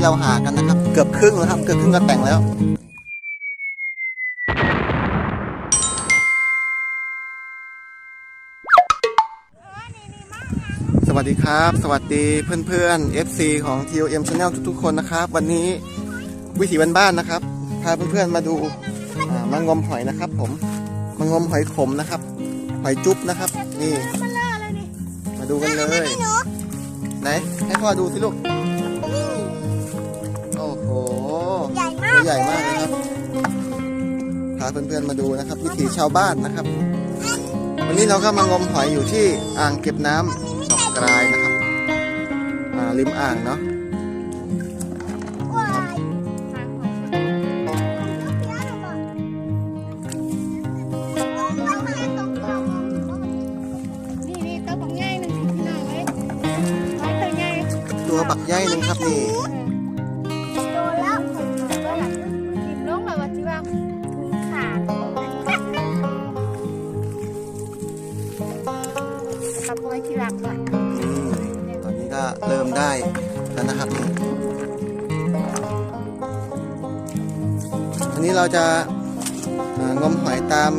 ที่เราหากันนะครับ เกือบครึ่งแล้วครับเกือบครึ่งก็แต่งแล้วสวัสดีครับ สวัสดีเพื่อนๆ FC ของ TOM Channel ทุกๆคนนะครับ วันนี้วิถีบ้านๆนะครับ พาเพื่อนๆมาดูอ่ามางมหอยนะครับ ผมมางมหอยขมนะครับ หอยจุ๊บนะครับ นี่ มาดูกันเลย ไหน ให้พ่อดูสิลูก ใหญ่มากเลยครับ พาเพื่อนๆมาดูนะครับ วิถีชาวบ้านนะครับ วันนี้เราก็มางมหอยอยู่ที่อ่างเก็บน้ำดอกกรายนะครับอ่าริมอ่างเนาะว้ายนี่นี่ตัวบักง่ายหนึ่งพี่น้อง เริ่มได้แล้วนะครับ อันนี้เราจะอ่างมหอยตาม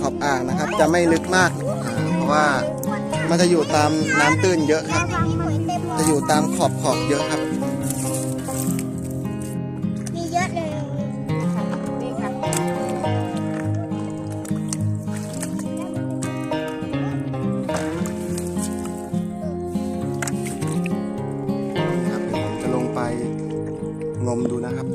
ขอบอ่างนะครับ จะไม่ลึกมาก เพราะว่ามันจะอยู่ตามน้ำตื้นเยอะครับ จะอยู่ตามขอบขอบเยอะครับ ดูนะครับ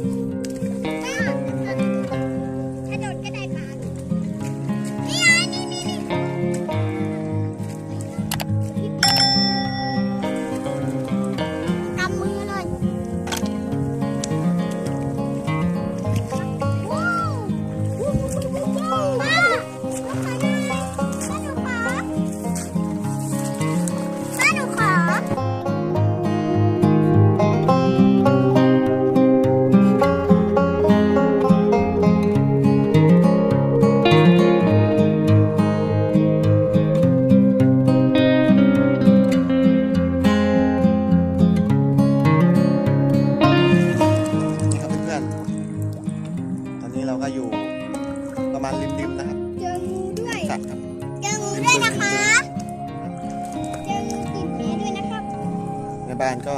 บ้านก็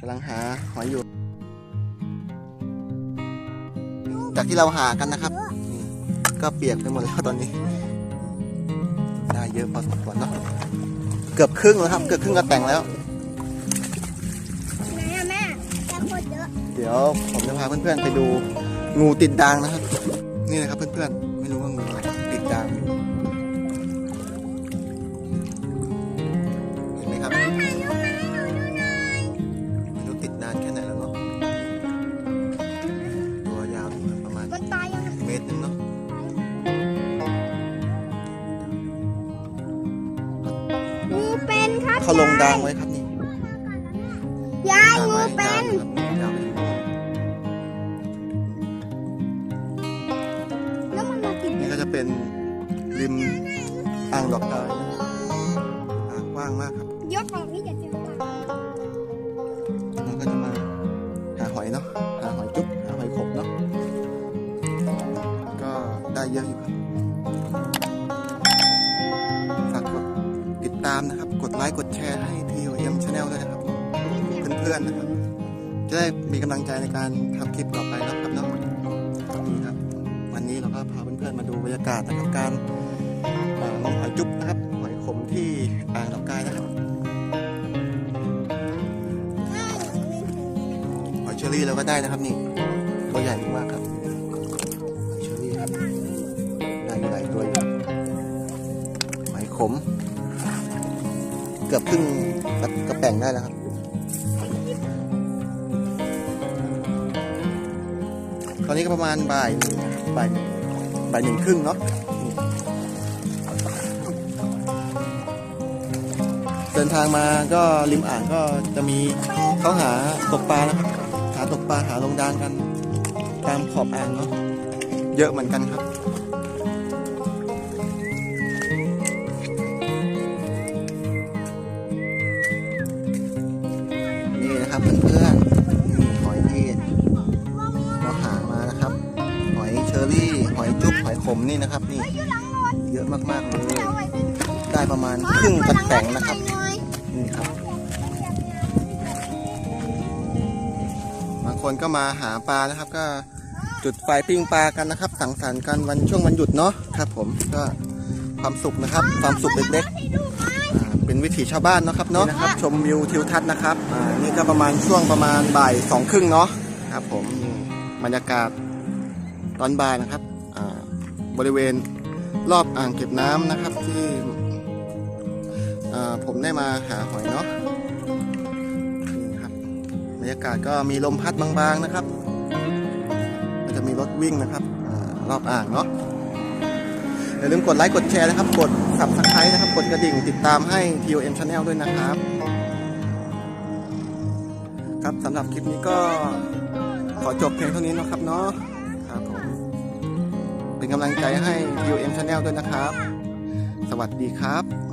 กำลังหาหอยอยู่ จากที่เราหากันนะครับนี่ก็เปียกไปหมดแล้วตอนนี้ ได้เยอะพอสมควรเนาะเกือบครึ่งแล้วครับ เกือบครึ่งก็แต่งแล้ว ไหนอะแม่เจอคนเยอะเดี๋ยวผมจะพาเพื่อนๆไปดูงูติดดางนะครับ นี่นะครับเพื่อนๆ ไม่รู้ว่างูอะไรติดดาง เป็นครับเขาลงดางไว้ครับนี่ยายดางงูไว้เป็ยาวนอยู่ครับยาวไปถึงนู่นแล้วมันมากินนี่ก็จะเป็นริมอ่างดอกดาวอ่างกว้างมากครับยกออกนี่จะเจอปลาเราก็จะมาหาหอยเนาะหาหอยจุ๊บหาหอยขมเนาะก็ได้เยอะอยู่ครับ ไลค์กดแชร์ให้ TOM Channel ด้วยนะครับเพื่อนๆนะครับ จะได้มีกำลังใจในการทำคลิปต่อไปนะครับเนาะนี่ครับ วันนี้เราก็พาเพื่อนๆมาดูบรรยากาศนะครับการเอ่องหอยจุ๊บนะครับหอยขมที่อ่างดอกกายนะครับหอยเชอรี่เราก็ได้นะครับนี่ตัวใหญ่มากครับหอยเชอรี่ครับได้หลายตัวอยู่หอยขม เกือบครึ่งกระแป่งได้แล้วครับตอนนี้ก็ประมาณบ่ายหนึ่งบ่ายบ่ายหนึ่งครึ่งเนาะเดินทางมาก็ริมอ่างก็จะมีเขาหาตกปลานะครับหาตกปลาหาลงดานกัน ตามขอบอ่างเนาะเยอะเหมือนกันครับ นี่นะครับนี่อยู่หลังรถเยอะมากๆเลยเอาไว้ที่ได้ประมาณครึ่งกระแตงนะครับหน่อยนี่ครับ บางคนก็มาหาปลานะครับ ก็จุดไฟปิ้งปลากันนะครับ สังสรรค์กันวันช่วงวันหยุดเนาะครับ ผมก็ความสุขนะครับ ความสุขเล็กๆให้ดูไหมอ่าเป็นวิถีชาวบ้านเนาะครับเนาะนะครับ ชมวิวทิวทัศน์นะครับอ่านี่ก็ประมาณช่วงประมาณบ่ายสองครึ่งเนาะครับ ผมนี่บรรยากาศตอนบ่ายนะครับอ่า บริเวณรอบอ่างเก็บน้ำนะครับที่ผมได้มาหาหอยเนาะนี่ครับบรรยากาศก็มีลมพัดบางๆนะครับ ก็จะมีรถวิ่งนะครับอรอบอ่างเนาะอย่าลืมกดไลค์กดแชร์นะครับ กด subscribe นะครับ กดกระดิ่งติดตามให้ TOM Channel ด้วยนะครับ ครับสำหรับคลิปนี้ก็ขอจบเพียงเท่านี้นะครับเนาะ เป็นกำลังใจให้ TOM Channel ด้วยนะครับ สวัสดีครับ